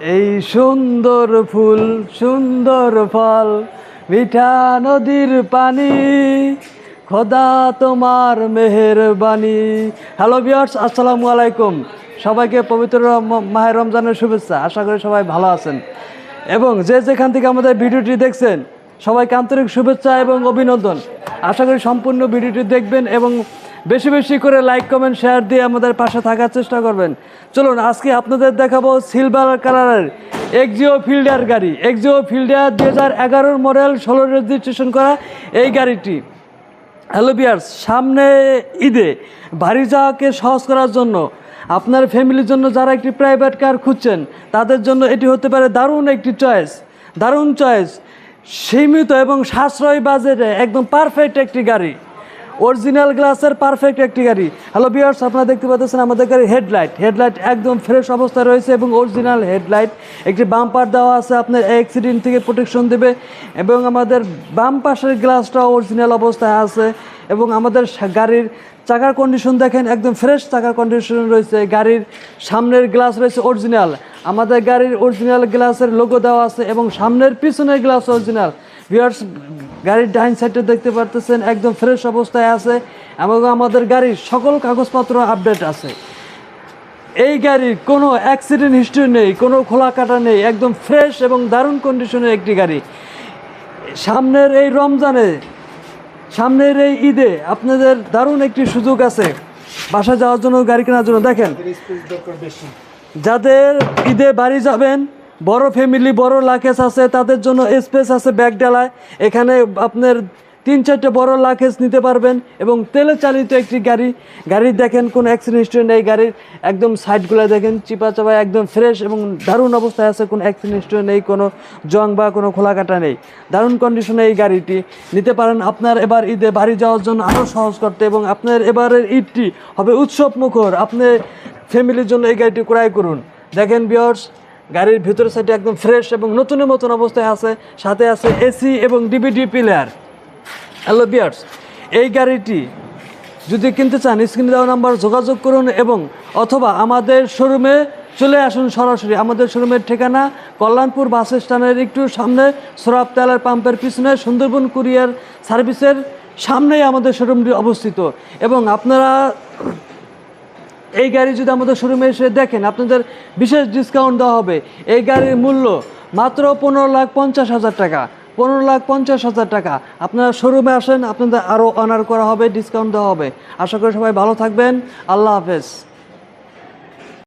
এই সুন্দর ফুল, সুন্দর ফল, মিঠা নদীর পানি। খোদা তোমার মেহেরবানি। হ্যালো বিয়ার্স আসসালামু আলাইকুম। সবাইকে পবিত্র রম- মাহে রমজানের শুভেচ্ছা। আশা করি সবাই ভালো আছেন। এবং যে যেখান থেকে আমাদের ভিডিওটি দেখছেন, সবাইকে আন্তরিক শুভেচ্ছা এবং অভিনন্দন। আশা করি সম্পূর্ণ ভিডিওটি দেখবেন এবং বেশি বেশি করে লাইক কমেন্ট শেয়ার দিয়ে আমাদের পাশে থাকার চেষ্টা করবেন। চলুন, আজকে আপনাদের দেখাবো সিলভার কালারের এক্সিও ফিল্ডার গাড়ি। এক্সিও ফিল্ডার দু হাজার এগারোর মডেল ষোলো রেজিস্ট্রেশন করা এই গাড়িটি। হ্যালো বিয়ার্স সামনে ঈদে বাড়ি যাওয়াকে সহজ করার জন্য আপনার ফ্যামিলির জন্য যারা একটি প্রাইভেট কার খুঁজছেন, তাদের জন্য এটি হতে পারে দারুণ একটি চয়েস দারুণ চয়েস সীমিত এবং সাশ্রয়ী বাজেটে একদম পারফেক্ট একটি গাড়ি। অরিজিনাল গ্লাসের পারফেক্ট একটি গাড়ি। হ্যালো বিয়ার্স আপনারা দেখতে পাচ্ছেন আমাদের গাড়ির হেডলাইট হেডলাইট একদম ফ্রেশ অবস্থায় রয়েছে এবং অরিজিনাল হেডলাইট একটি বাম্পার দেওয়া আছে, আপনার অ্যাক্সিডেন্ট থেকে প্রোটেকশন দেবে এবং আমাদের বাম পাশের গ্লাসটাও অরিজিনাল অবস্থায় আছে এবং আমাদের গাড়ির চাকার কন্ডিশন দেখেন, একদম ফ্রেশ চাকার কন্ডিশন রয়েছে। গাড়ির সামনের গ্লাস রয়েছে অরিজিনাল আমাদের গাড়ির অরিজিনাল গ্লাসের লোগো দেওয়া আছে এবং সামনের পিছনের গ্লাস অরিজিনাল ভিউয়ার্স গাড়ির ডাইন সাইডে দেখতে পারতেছেন একদম ফ্রেশ অবস্থায় আছে। এবং আমাদের গাড়ির সকল কাগজপত্র আপডেট আছে। এই গাড়ির কোনো অ্যাক্সিডেন্ট হিস্ট্রি নেই কোনো খোলা কাটা নেই একদম ফ্রেশ এবং দারুণ কন্ডিশনের একটি গাড়ি। সামনের এই রমজানে সামনের এই ঈদে আপনাদের দারুণ একটি সুযোগ আছে। বাসা যাওয়ার জন্য গাড়ি কেনার জন্য। দেখেন যাদের ঈদে বাড়ি যাবেন বড় ফ্যামিলি বড় লাকেজ আছে, তাদের জন্য স্পেস আছে ব্যাগ ডালায় এখানে আপনার তিন চারটে বড় লাকেজ নিতে পারবেন এবং তেলে চালিত একটি গাড়ি। গাড়ি দেখেন কোনো অ্যাক্সিডেন্ট নেই, গাড়ির একদম সাইডগুলো দেখেন চিপা চাপা একদম ফ্রেশ এবং দারুণ অবস্থায় আছে, কোনো অ্যাক্সিডেন্ট নেই, কোনো জং বা কোনো খোলা কাটা নেই। দারুণ কন্ডিশনে এই গাড়িটি নিতে পারেন। আপনার এবার ঈদে বাড়ি যাওয়ার জন্য আরও সহজ করতে এবং আপনার এবারের ঈদটি হবে উৎসব মুখর আপনি ফ্যামিলির জন্য এই গাড়িটি ক্রয় করুন। দেখেন বিয়ার্স গাড়ির ভিতরের সাইডে একদম ফ্রেশ এবং নতুনের মতন অবস্থায় আছে। সাথে আছে এসি এবং ডিভিডি প্লেয়ার হ্যালো বিয়ার্স এই গাড়িটি যদি কিনতে চান স্ক্রিনে দেওয়া নাম্বার যোগাযোগ করুন এবং অথবা আমাদের শোরুমে চলে আসুন সরাসরি। আমাদের শোরুমের ঠিকানা কল্যাণপুর বাস স্ট্যান্ডের একটু সামনে, সরাব তেলার পাম্পের পিছনে সুন্দরবন কুরিয়ার সার্ভিসের সামনেই আমাদের শোরুমটি অবস্থিত। এবং আপনারা এই গাড়ি যদি আমাদের শোরুমে এসে দেখেন, আপনাদের বিশেষ ডিসকাউন্ট দেওয়া হবে। এই গাড়ির মূল্য মাত্র পনেরো লাখ পঞ্চাশ হাজার টাকা। পনেরো লাখ পঞ্চাশ হাজার টাকা। আপনারা শোরুমে আসেন, আপনাদের আরও অনার করা হবে ডিসকাউন্ট দেওয়া হবে। আশা করি সবাই ভালো থাকবেন। আল্লাহ হাফেজ।